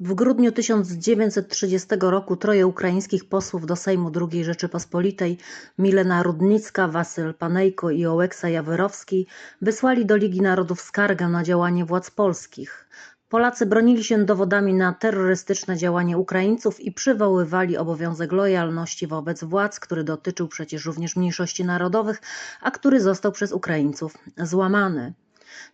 W grudniu 1930 roku troje ukraińskich posłów do Sejmu II Rzeczypospolitej Milena Rudnicka, Wasyl Panejko i Ołeksa Jawyrowski wysłali do Ligi Narodów skargę na działanie władz polskich. Polacy bronili się dowodami na terrorystyczne działanie Ukraińców i przywoływali obowiązek lojalności wobec władz, który dotyczył przecież również mniejszości narodowych, a który został przez Ukraińców złamany.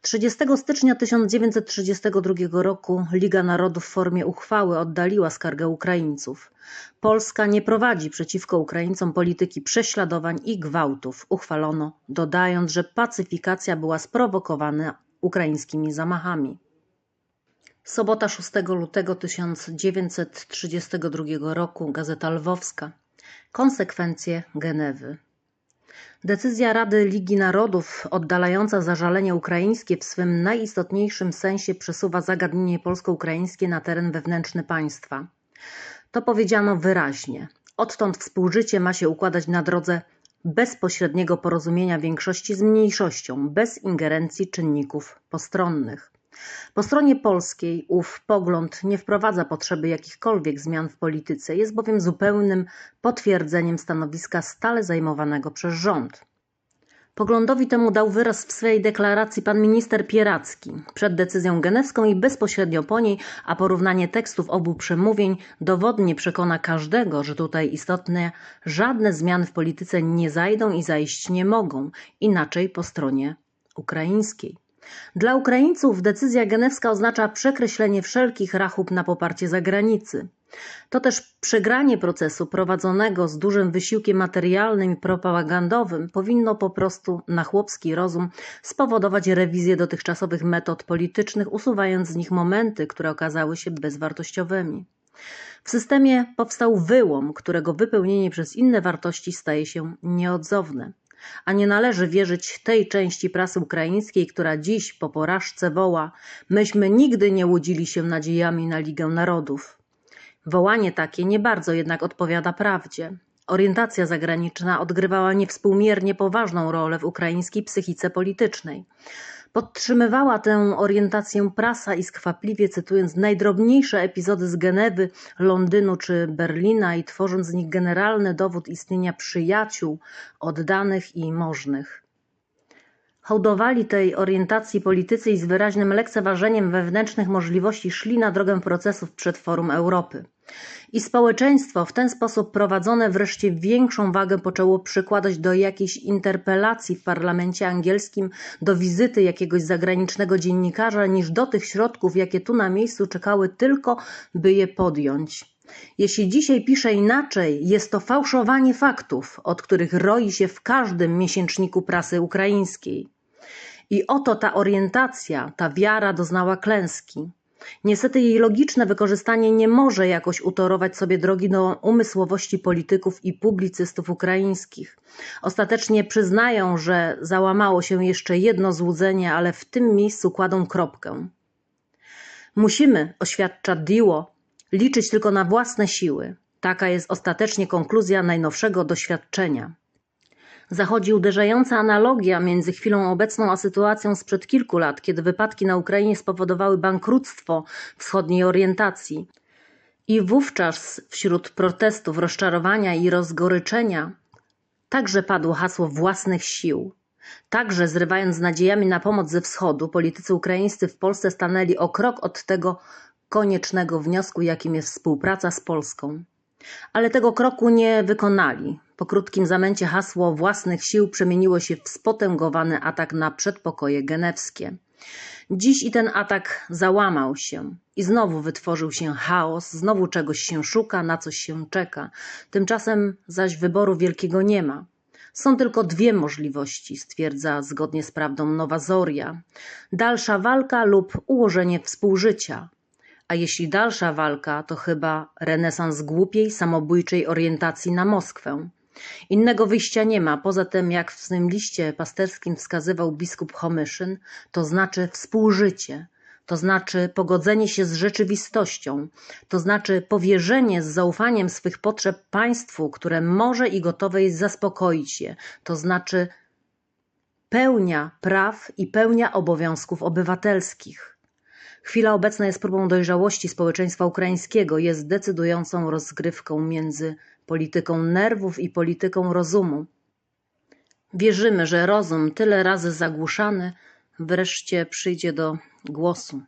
30 stycznia 1932 roku Liga Narodów w formie uchwały oddaliła skargę Ukraińców. Polska nie prowadzi przeciwko Ukraińcom polityki prześladowań i gwałtów, uchwalono, dodając, że pacyfikacja była sprowokowana ukraińskimi zamachami. Sobota 6 lutego 1932 roku Gazeta Lwowska. Konsekwencje Genewy. Decyzja Rady Ligi Narodów oddalająca zażalenie ukraińskie w swym najistotniejszym sensie przesuwa zagadnienie polsko-ukraińskie na teren wewnętrzny państwa. To powiedziano wyraźnie. Odtąd współżycie ma się układać na drodze bezpośredniego porozumienia większości z mniejszością, bez ingerencji czynników postronnych. Po stronie polskiej ów pogląd nie wprowadza potrzeby jakichkolwiek zmian w polityce, jest bowiem zupełnym potwierdzeniem stanowiska stale zajmowanego przez rząd. Poglądowi temu dał wyraz w swej deklaracji pan minister Pieracki przed decyzją genewską i bezpośrednio po niej, a porównanie tekstów obu przemówień dowodnie przekona każdego, że tutaj istotne żadne zmiany w polityce nie zajdą i zajść nie mogą, inaczej po stronie ukraińskiej. Dla Ukraińców decyzja genewska oznacza przekreślenie wszelkich rachub na poparcie zagranicy. To też przegranie procesu prowadzonego z dużym wysiłkiem materialnym i propagandowym powinno po prostu na chłopski rozum spowodować rewizję dotychczasowych metod politycznych, usuwając z nich momenty, które okazały się bezwartościowymi. W systemie powstał wyłom, którego wypełnienie przez inne wartości staje się nieodzowne a nie należy wierzyć tej części prasy ukraińskiej, która dziś po porażce woła: Myśmy nigdy nie łudzili się nadziejami na Ligę Narodów. Wołanie takie nie bardzo jednak odpowiada prawdzie. Orientacja zagraniczna odgrywała niewspółmiernie poważną rolę w ukraińskiej psychice politycznej. Podtrzymywała tę orientację prasa i skwapliwie cytując najdrobniejsze epizody z Genewy, Londynu czy Berlina i tworząc z nich generalny dowód istnienia przyjaciół, oddanych i możnych. Hołdowali tej orientacji politycy i z wyraźnym lekceważeniem wewnętrznych możliwości szli na drogę procesów przed Forum Europy. I społeczeństwo w ten sposób prowadzone wreszcie większą wagę poczęło przykładać do jakiejś interpelacji w parlamencie angielskim, do wizyty jakiegoś zagranicznego dziennikarza, niż do tych środków, jakie tu na miejscu czekały tylko, by je podjąć. Jeśli dzisiaj pisze inaczej, jest to fałszowanie faktów, od których roi się w każdym miesięczniku prasy ukraińskiej. I oto ta orientacja, ta wiara doznała klęski. Niestety jej logiczne wykorzystanie nie może jakoś utorować sobie drogi do umysłowości polityków i publicystów ukraińskich. Ostatecznie przyznają, że załamało się jeszcze jedno złudzenie, ale w tym miejscu kładą kropkę. Musimy, oświadcza Diło, liczyć tylko na własne siły. Taka jest ostatecznie konkluzja najnowszego doświadczenia zachodzi uderzająca analogia między chwilą obecną a sytuacją sprzed kilku lat, kiedy wypadki na Ukrainie spowodowały bankructwo wschodniej orientacji. I wówczas wśród protestów, rozczarowania i rozgoryczenia także padło hasło własnych sił. Także zrywając z nadziejami na pomoc ze wschodu, politycy ukraińscy w Polsce stanęli o krok od tego koniecznego wniosku, jakim jest współpraca z Polską. Ale tego kroku nie wykonali. Po krótkim zamęcie hasło własnych sił przemieniło się w spotęgowany atak na przedpokoje genewskie. Dziś i ten atak załamał się i znowu wytworzył się chaos, znowu czegoś się szuka, na coś się czeka. Tymczasem zaś wyboru wielkiego nie ma. Są tylko dwie możliwości, stwierdza zgodnie z prawdą Nowa Zoria. Dalsza walka lub ułożenie współżycia. A jeśli dalsza walka, to chyba renesans głupiej, samobójczej orientacji na Moskwę. Innego wyjścia nie ma, poza tym jak w swym liście pasterskim wskazywał biskup Homyszyn, to znaczy współżycie, to znaczy pogodzenie się z rzeczywistością, to znaczy powierzenie z zaufaniem swych potrzeb państwu, które może i gotowe jest zaspokoić je, to znaczy pełnia praw i pełnia obowiązków obywatelskich. Chwila obecna jest próbą dojrzałości społeczeństwa ukraińskiego, jest decydującą rozgrywką między polityką nerwów i polityką rozumu. Wierzymy, że rozum, tyle razy zagłuszany, wreszcie przyjdzie do głosu.